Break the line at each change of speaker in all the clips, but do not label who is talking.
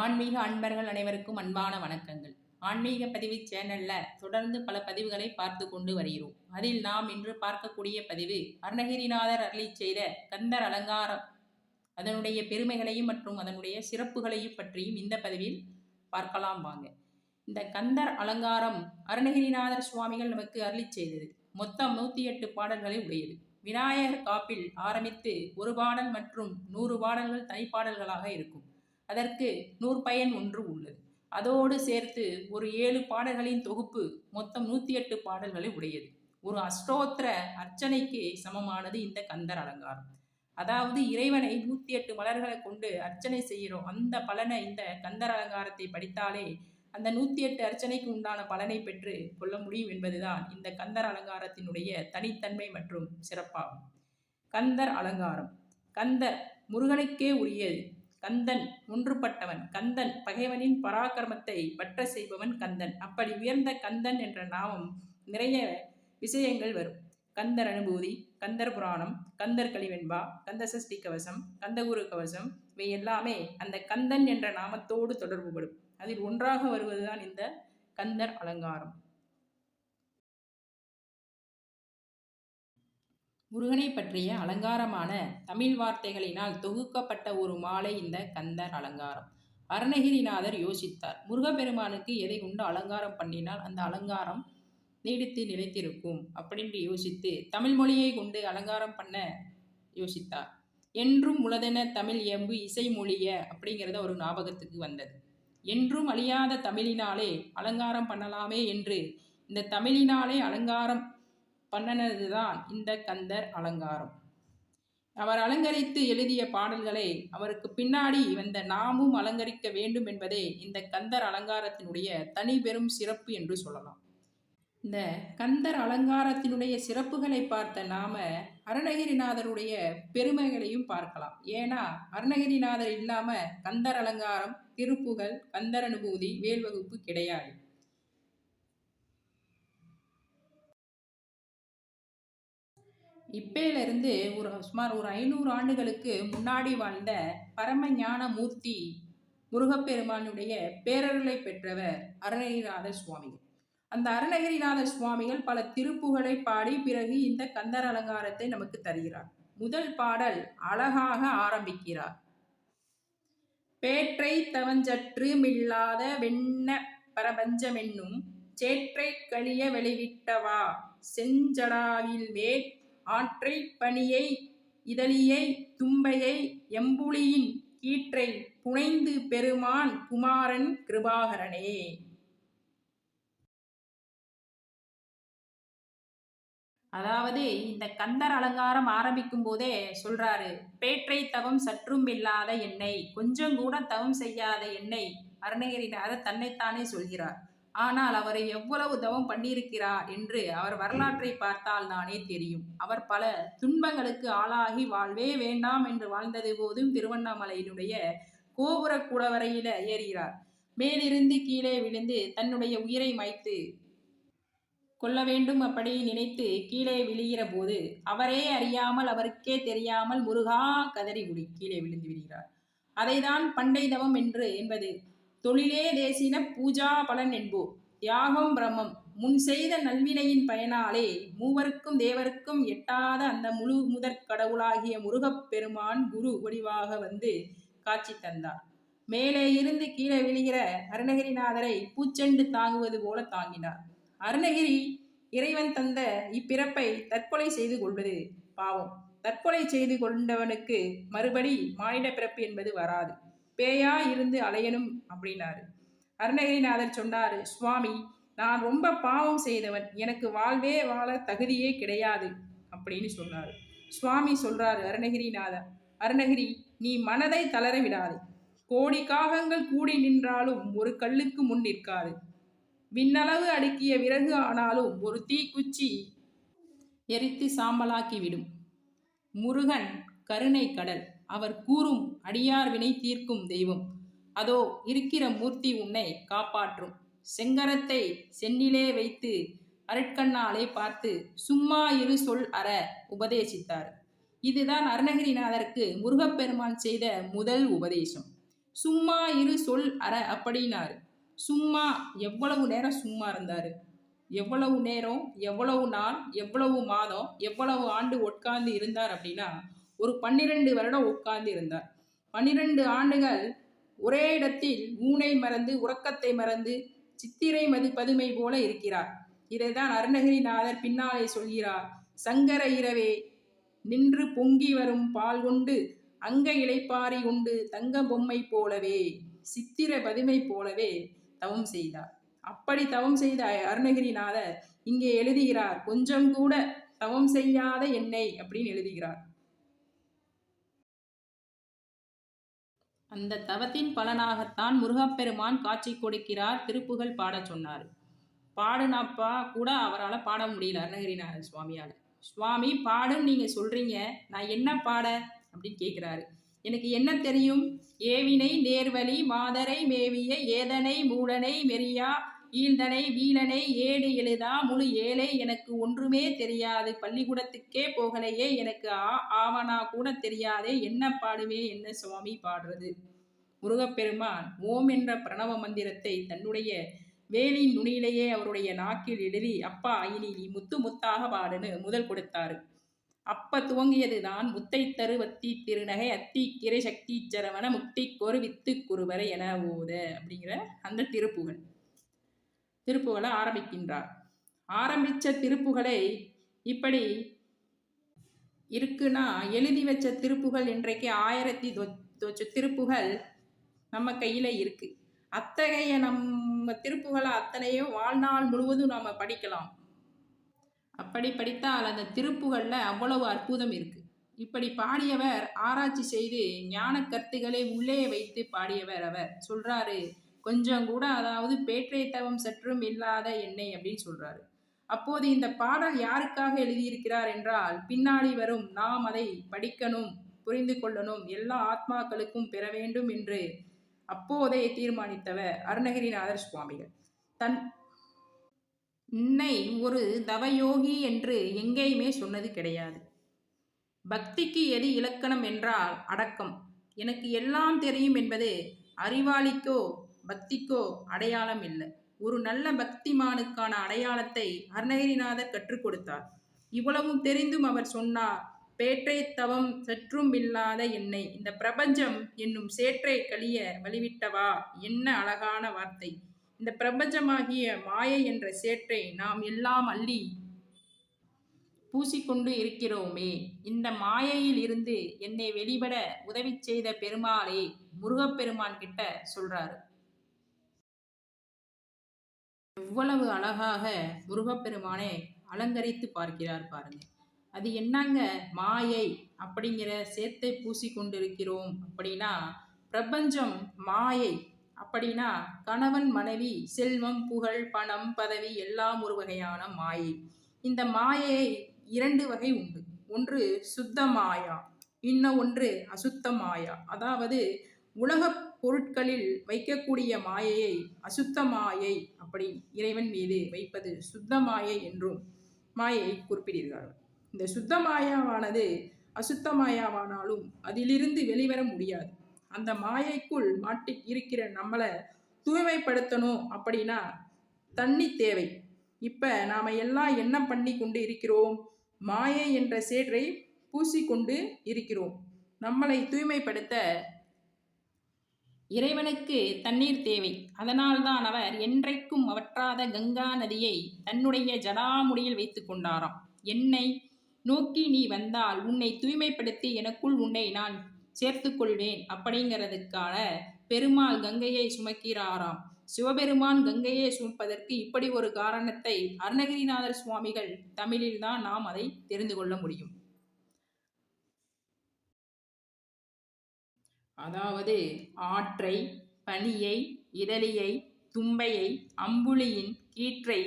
ஆன்மீக அன்பர்கள் அனைவருக்கும் அன்பான வணக்கங்கள். ஆன்மீக பதிவு சேனல்ல தொடர்ந்து பல பதிவுகளை பார்த்து கொண்டு வருகிறோம். அதில் நாம் இன்று பார்க்கக்கூடிய பதிவு அருணகிரிநாதர் அருளி செய்த கந்தர் அலங்காரம். அதனுடைய பெருமைகளையும் மற்றும் அதனுடைய சிறப்புகளையும் பற்றியும் இந்த பதிவில் பார்க்கலாம் வாங்க. இந்த கந்தர் அலங்காரம் அருணகிரிநாதர் சுவாமிகள் நமக்கு அருளிச் செய்தது. மொத்தம் நூற்றி எட்டு பாடல்களை உடையது. விநாயகர் காப்பில் ஆரம்பித்து ஒரு பாடல் மற்றும் நூறு பாடல்கள் தனிப்பாடல்களாக இருக்கும். அதற்கு நூற்பயன் ஒன்று உள்ளது. அதோடு சேர்த்து ஒரு ஏழு பாடல்களின் தொகுப்பு மொத்தம் நூற்றி எட்டு பாடல்களை உடையது. ஒரு அஷ்டோத்திர அர்ச்சனைக்கு சமமானது இந்த கந்தர் அலங்காரம். அதாவது இறைவனை நூற்றி எட்டு மலர்களை கொண்டு அர்ச்சனை செய்கிறோம். அந்த பலனை இந்த கந்தர் அலங்காரத்தை படித்தாலே அந்த நூற்றி எட்டு அர்ச்சனைக்கு உண்டான பலனை பெற்று கொள்ள முடியும் என்பதுதான் இந்த கந்தர் அலங்காரத்தினுடைய தனித்தன்மை மற்றும் சிறப்பாகும். கந்தர் அலங்காரம். கந்தர் முருகனுக்கே உரியது. கந்தன் ஒன்றுபட்டவன் கந்தன் பகைவனின் பராக்கிரமத்தை பற்ற செய்பவன் கந்தன். அப்படி உயர்ந்த கந்தன் என்ற நாமம் நிறைய விஷயங்கள் வரும். கந்தர் அனுபூதி கந்தர் புராணம் கந்தர் கலிவெண்பா கந்த சஷ்டி கவசம் கந்தகுரு கவசம் இவை எல்லாமே அந்த கந்தன் என்ற நாமத்தோடு தொடர்புபடும். அதில் ஒன்றாக வருவதுதான் இந்த கந்தர் அலங்காரம். முருகனை பற்றிய அலங்காரமான தமிழ் வார்த்தைகளினால் தொகுக்கப்பட்ட ஒரு மாலை இந்த கந்தர் அலங்காரம். அருணகிரிநாதர் யோசித்தார். முருகப்பெருமானுக்கு எதை கொண்டு அலங்காரம் பண்ணினால் அந்த அலங்காரம் நீடித்து நிலைத்திருக்கும் அப்படின்னு யோசித்து தமிழ் மொழியை கொண்டு அலங்காரம் பண்ண யோசித்தார். என்றும் உலதென தமிழ் எம்பு இசை மொழிய அப்படிங்கிறத ஒரு ஞாபகத்துக்கு வந்தது. என்றும் அழியாத தமிழினாலே அலங்காரம் பண்ணலாமே என்று இந்த தமிழினாலே அலங்காரம் பண்ணனது தான் இந்த கந்தர் அலங்காரம். அவர் அலங்கரித்து எழுதிய பாடல்களை அவருக்கு பின்னாடி வந்த நாமும் அலங்கரிக்க வேண்டும் என்பதே இந்த கந்தர் அலங்காரத்தினுடைய தனி பெரும் சிறப்பு என்று சொல்லலாம். இந்த கந்தர் அலங்காரத்தினுடைய சிறப்புகளை பார்த்த நாம அருணகிரிநாதருடைய பெருமைகளையும் பார்க்கலாம். ஏன்னா அருணகிரிநாதர் இல்லாம கந்தர் அலங்காரம் திருப்புகழ் கந்தர் அனுபூதி வேல்வகுப்பு கிடையாது. இப்பையிலிருந்து ஒரு சுமார் ஒரு ஐநூறு ஆண்டுகளுக்கு முன்னாடி வாழ்ந்த பரமஞான மூர்த்தி முருகப்பெருமானுடைய பேரருளை பெற்றவர் அருணகிரிநாத சுவாமிகள். அந்த அருணகிரிநாத சுவாமிகள் பல திருப்புகளை பாடி பிறகு இந்த கந்தர் அலங்காரத்தை நமக்கு தருகிறார். முதல் பாடல் அழகாக ஆரம்பிக்கிறார். பேற்றை தவஞ்சற்று மில்லாத வெண்ண பரபஞ்சமென்னும் சேற்றை கழிய வெளிவிட்டவா செஞ்சடாவில் மேற் ஆற்றை பனியை இதழியை தும்பையை எம்புலியின் கீற்றை புனைந்து பெருமான் குமாரன் கிருபாகரனே. அதாவது இந்த கந்தர் அலங்காரம் ஆரம்பிக்கும் போதே சொல்றாரு பேற்றை தவம் சற்றும் இல்லாத எண்ணெய் கொஞ்சம் கூட தவம் செய்யாத எண்ணெய் அருணகிரிநாதர் தன்னைத்தானே சொல்கிறார். ஆனால் அவர் எவ்வளவு தவம் பண்ணியிருக்கிறார் என்று அவர் வரலாற்றை பார்த்தால் தானே தெரியும். அவர் பல துன்பங்களுக்கு ஆளாகி வாழ்வே வேண்டாம் என்று வாழ்ந்தது போதும் திருவண்ணாமலையினுடைய கோபுர குடவரையில ஏறுகிறார். மேலிருந்து கீழே விழுந்து தன்னுடைய உயிரை மாய்த்து கொள்ள வேண்டும் அப்படி நினைத்து கீழே விழுகிற போது அவரே அறியாமல் அவருக்கே தெரியாமல் முருகா கதறி முடி கீழே விழுந்து விடுகிறார். அதைதான் பண்டை தவம் என்று என்பது தொழிலே தேசின பூஜா பலன் என்போ தியாகம் பிரம்மம். முன் செய்த நல்வினையின் பயனாலே மூவருக்கும் தேவருக்கும் எட்டாத அந்த முழு முதற் கடவுளாகிய முருகப்பெருமான் குரு வடிவாக வந்து காட்சி தந்தார். மேலே இருந்து கீழே விழுகிற அருணகிரிநாதரை பூச்செண்டு தாங்குவது போல தாங்கினார். அருணகிரி இறைவன் தந்த இப்பிறப்பை தற்கொலை செய்து கொள்வது பாவம். தற்கொலை செய்து கொண்டவனுக்கு மறுபடி மானிட பிறப்பு என்பது வராது. பேயா இருந்து அலையணும் அப்படின்னாரு. அருணகிரிநாதர் சொன்னாரு சுவாமி நான் ரொம்ப பாவம் செய்தவன். எனக்கு வாழ்வே வாழ தகுதியே கிடையாது. அப்படின்னு சொன்னார். சுவாமி சொல்றாரு அருணகிரிநாதர் அருணகிரி நீ மனதை தளர விடாது. கோடி காகங்கள் கூடி நின்றாலும் ஒரு கல்லுக்கு முன் நிற்காது. விண்ணளவு அடுக்கிய விறகு ஆனாலும் ஒரு தீக்குச்சி எரித்து சாம்பலாக்கிவிடும் முருகன் கருணை கடல். அவர் கூறும் அடியார் வினை தீர்க்கும் தெய்வம். அதோ இருக்கிற மூர்த்தி உன்னை காப்பாற்றும். செங்கரத்தை சென்னிலே வைத்து அருட்கண்ணாலே பார்த்து சும்மா இரு சொல் அற உபதேசித்தார். இதுதான் அருணகிரிநாதருக்கு முருகப்பெருமான் செய்த முதல் உபதேசம். சும்மா இரு சொல் அற அப்படின்னாரு. சும்மா எவ்வளவு நேரம் சும்மா இருந்தார்? எவ்வளவு நேரம் எவ்வளவு நாள் எவ்வளவு மாதம் எவ்வளவு ஆண்டு உட்கார்ந்து இருந்தார் அப்படின்னா ஒரு பன்னிரண்டு வருடம் உட்கார்ந்து இருந்தார் பன்னிரண்டு ஆண்டுகள் ஒரே இடத்தில் ஊனை மறந்து உறக்கத்தை மறந்து சித்திரை மது பதுமை போல இருக்கிறார். இதைதான் அருணகிரிநாதர் பின்னாலே சொல்கிறார் சங்கர இரவே நின்று பொங்கி வரும் பால் கொண்டு அங்க இளைப்பாரி உண்டு தங்க பொம்மை போலவே சித்திர பதுமை போலவே தவம் செய்தார். அப்படி தவம் செய்த அருணகிரிநாதர் இங்கே எழுதுகிறார் கொஞ்சம் கூட தவம் செய்யாத என்னை அப்படின்னு எழுதுகிறார். அந்த தவத்தின் பலனாகத்தான் முருகப்பெருமான் காட்சி கொடுக்கிறார் திருப்புகழ் பாடச் சொன்னார். பாடுனாப்பா கூட அவரால் பாட முடியல அருணகிரிநாதர் சுவாமியால். சுவாமி பாடுன்னு நீங்கள் சொல்கிறீங்க நான் என்ன பாட? அப்படின்னு கேட்குறாரு எனக்கு என்ன தெரியும்? ஏவினை நேர்வழி மாதரை மேவிய ஏதனை மூடனை மெரியா ஈழ்தனை வீலனை ஏடு எழுதா முழு ஏழை எனக்கு ஒன்றுமே தெரியாது. பள்ளிக்கூடத்துக்கே போகலையே எனக்கு ஆ ஆவனா கூட தெரியாதே என்ன பாடுவே என்ன சுவாமி பாடுறது? முருகப்பெருமான் ஓம் என்ற பிரணவ மந்திரத்தை தன்னுடைய வேலின் நுனியிலேயே அவருடைய நாக்கில் எழுதி அப்பா இனி நீ முத்து முத்தாக பாடுன்னு முதல் கொடுத்தாரு. அப்ப துவங்கியது தான் முத்தை தரு வத்தி திருநகை அத்தி கிரை சக்தி சரவண முக்தி கொரு வித்து குருவரை என ஓத அப்படிங்கிற அந்த திருப்புகள் திருப்புகளை ஆரம்பிக்கின்றார். ஆரம்பித்த திருப்புகளை இப்படி இருக்குன்னா எழுதி வச்ச திருப்புகள் இன்றைக்கு ஆயிரத்தி தொச்ச திருப்புகள் நம்ம கையில் இருக்குது அத்தகைய நம்ம திருப்புகளை அத்தனையும் வாழ்நாள் முழுவதும் நம்ம படிக்கலாம். அப்படி படித்தால் அந்த திருப்புகளில் அவ்வளவு அற்புதம் இருக்குது இப்படி பாடியவர் ஆராய்ச்சி செய்து ஞான கருத்துக்களை உள்ளே வைத்து பாடியவர் அவர். சொல்றாரு கொஞ்சம் கூட அதாவது பேற்றை தவம் சற்றும் இல்லாத எண்ணெய் அப்படின்னு சொல்றாரு. அப்போது இந்த பாடல் யாருக்காக எழுதியிருக்கிறார் என்றால் பின்னாடி வரும் நாம் அதை படிக்கணும் புரிந்து கொள்ளணும் எல்லா ஆத்மாக்களுக்கும் பெற வேண்டும் என்று அப்போதே தீர்மானித்தவர் அருணகிரிநாதர் சுவாமிகள். தன் இன்னை ஒரு தவயோகி என்று எங்கேயுமே சொன்னது கிடையாது. பக்திக்கு எது இலக்கணம் என்றால் அடக்கம். எனக்கு எல்லாம் தெரியும் என்பது அறிவாளிக்கோ பக்திக்கோ அடையாளம் இல்லை. ஒரு நல்ல பக்திமானுக்கான அடையாளத்தை அருணகிரிநாதர் கற்றுக் கொடுத்தார். இவ்வளவும் தெரிந்தும் அவர் சொன்னார் பேற்றை தவம் சற்றும் இல்லாத என்னை இந்த பிரபஞ்சம் என்னும் சேற்றை கழிய வழிவிட்டவா? என்ன அழகான வார்த்தை. இந்த பிரபஞ்சமாகிய மாயை என்ற சேற்றை நாம் எல்லாம் அள்ளி பூசிக்கொண்டு இருக்கிறோமே. இந்த மாயையில் இருந்து என்னை வெளிபட உதவி செய்த பெருமாளே முருகப்பெருமான் கிட்ட சொல்றாரு. எவ்வளவு அழகாக முருகப்பெருமானை அலங்கரித்து பார்க்கிறார் பாருங்க. அது என்னங்க? மாயை அப்படிங்கிற சேத்தை பூசி கொண்டிருக்கிறோம் அப்படின்னா பிரபஞ்சம் மாயை அப்படின்னா கணவன் மனைவி செல்வம் புகழ் பணம் பதவி எல்லாம் ஒரு வகையான மாயை. இந்த மாயை இரண்டு வகை உண்டு. ஒன்று சுத்த மாயா இன்னும் ஒன்று அசுத்த மாயா அதாவது உலகப் பொருட்களில் வைக்கக்கூடிய மாயையை அசுத்த மாயை அப்படி இறைவன் மீது வைப்பது சுத்த மாயை என்றும் மாயை குறிப்பிடுகிறார்கள். இந்த சுத்த மாயாவானது அசுத்த மாயாவானாலும் அதிலிருந்து வெளிவர முடியாது. அந்த மாயைக்குள் மாட்டி இருக்கிற நம்மளை தூய்மைப்படுத்தணும் அப்படின்னா தண்ணி தேவை. இப்போ நாம் எல்லாம் என்ன பண்ணி கொண்டு இருக்கிறோம்? மாயை என்ற சேற்றை பூசிக்கொண்டு இருக்கிறோம். நம்மளை தூய்மைப்படுத்த இறைவனுக்கு தண்ணீர் தேவை. அதனால்தான் அவர் என்றைக்கும் அவற்றாத கங்கா நதியை தன்னுடைய ஜடாமுடியில் வைத்து கொண்டாராம். என்னை நோக்கி நீ வந்தால் உன்னை தூய்மைப்படுத்தி எனக்குள் உன்னை நான் சேர்த்து கொள்வேன் அப்படிங்கிறதுக்கான பெருமாள் கங்கையை சுமக்கிறாராம். சிவபெருமான் கங்கையை சுமப்பதற்கு இப்படி ஒரு காரணத்தை அருணகிரிநாதர் சுவாமிகள் தமிழில் தான் நாம் அதை தெரிந்து கொள்ள முடியும். அதாவது ஆற்றை பனியை இதழியை தும்பையை அம்புலியின் கீற்றை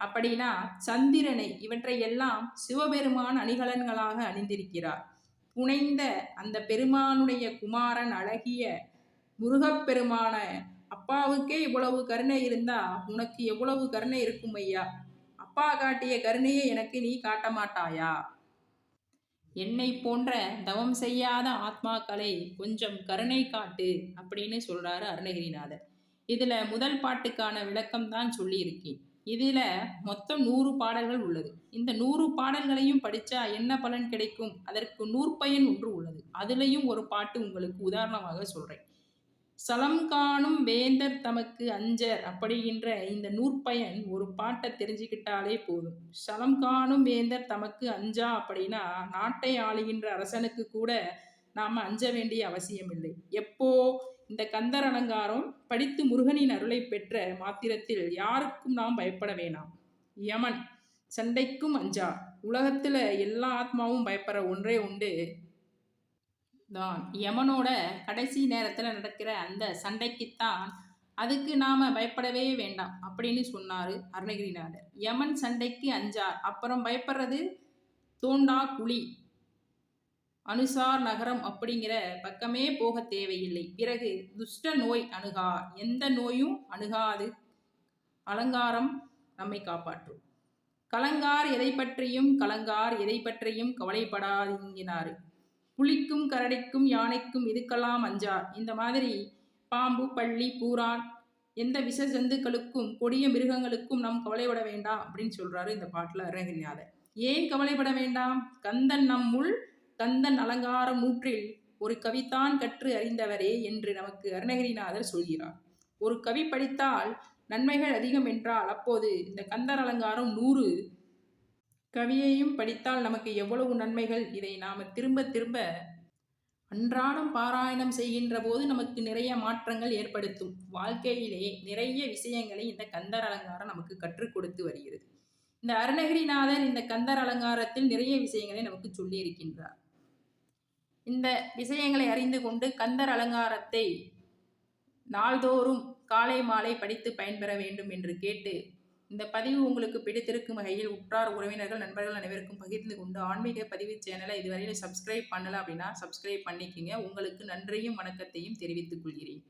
அப்படின்னா சந்திரனை இவற்றை எல்லாம் சிவபெருமான் அணிகலன்களாக அணிந்திருக்கிறார். புனைந்த அந்த பெருமானுடைய குமாரன் அழகிய முருகப்பெருமான அப்பாவுக்கே இவ்வளவு கருணை இருந்தா உனக்கு எவ்வளவு கருணை இருக்கும் ஐயா அப்பா காட்டிய கருணையை எனக்கு நீ காட்ட மாட்டாயா என்னை போன்ற தவம் செய்யாத ஆத்மாக்களை கொஞ்சம் கருணை காட்டு அப்படின்னு சொல்றாரு அருணகிரிநாதர். இதுல முதல் பாட்டுக்கான விளக்கம் தான் சொல்லியிருக்கேன். இதுல மொத்தம் நூறு பாடல்கள் உள்ளது. இந்த நூறு பாடல்களையும் படிச்சா என்ன பலன் கிடைக்கும்? அதற்கு நூற்பயன் ஒன்று உள்ளது. அதுலயும் ஒரு பாட்டு உங்களுக்கு உதாரணமாக சொல்றேன். சலம் காணும் வேந்தர் தமக்கு அஞ்சர் அப்படிங்கிற இந்த நூற்பயன் ஒரு பாட்டை தெரிஞ்சுக்கிட்டாலே போதும். சலம் காணும் வேந்தர் தமக்கு அஞ்சா அப்படின்னா நாட்டை ஆளுகின்ற அரசனுக்கு கூட நாம் அஞ்ச வேண்டிய அவசியம் இல்லை எப்போ இந்த கந்தர் அலங்காரம் படித்து முருகனின் அருளை பெற்ற மாத்திரத்தில் யாருக்கும் நாம் பயப்பட வேணாம். யமன் சண்டைக்கும் அஞ்சா. உலகத்தில் எல்லா ஆத்மாவும் பயப்படுற ஒன்றே உண்டு. தான். யமனோட கடைசி நேரத்தில் நடக்கிற அந்த சண்டைக்குத்தான் அதுக்கு நாம் பயப்படவே வேண்டாம் அப்படின்னு சொன்னார் அருணகிரிநாதர். யமன் சண்டைக்கு அஞ்சார். அப்புறம் பயப்படுறது தோண்டா குழி அனுசார் நகரம் அப்படிங்கிற பக்கமே போக தேவையில்லை. பிறகு துஷ்ட நோய் அணுகா. எந்த நோயும் அணுகாது. அலங்காரம் நம்மை காப்பாற்றும். கலங்கார் எதை பற்றியும் கலங்கார் எதை பற்றியும் கவலைப்படாதீங்கினாரு. புலிக்கும் கரடிக்கும் யானைக்கும் இதுக்கெல்லாம் அஞ்சார் இந்த மாதிரி பாம்பு பள்ளி பூரான் எந்த விஷ ஜந்துக்களுக்கும் கொடிய மிருகங்களுக்கும் நாம் கவலைப்பட வேண்டாம் அப்படின்னு சொல்றாரு இந்த பாட்டில் அருணகிரிநாதர் ஏன் கவலைப்பட வேண்டாம்? கந்தன் நம்முள் கந்தன் அலங்காரம் நூற்றில் ஒரு கவிதான் கற்று அறிந்தவரே என்று நமக்கு அருணகிரிநாதர் சொல்கிறார். ஒரு கவி படித்தால் நன்மைகள் அதிகம் என்றால் அப்போது இந்த கந்தர் அலங்காரம் நூறு கவியையும் படித்தால் நமக்கு எவ்வளவு நன்மைகள்? இதை நாம் திரும்ப திரும்ப அன்றாடம் பாராயணம் செய்கின்ற போது நமக்கு நிறைய மாற்றங்கள் ஏற்படுத்தும். வாழ்க்கையிலே நிறைய விஷயங்களை இந்த கந்தர் அலங்காரம் நமக்கு கற்றுக் கொடுத்து வருகிறது. இந்த அருணகிரிநாதர் இந்த கந்தர் அலங்காரத்தில் நிறைய விஷயங்களை நமக்கு சொல்லியிருக்கின்றார். இந்த விஷயங்களை அறிந்து கொண்டு கந்தர் அலங்காரத்தை நாள்தோறும் காலை மாலை படித்து பயன்பெற வேண்டும் என்று கேட்டு இந்த பதிவு உங்களுக்கு பிடித்திருக்கும் வகையில் உற்றார் உறவினர்கள் நண்பர்கள் அனைவருக்கும் பகிர்ந்து கொண்டு ஆன்மீக பதிவு சேனலை இதுவரையில் சப்ஸ்கிரைப் பண்ணலை அப்படின்னா சப்ஸ்கிரைப் பண்ணிக்கிங்க. உங்களுக்கு நன்றியும் வணக்கத்தையும் தெரிவித்துக் கொள்கிறேன்.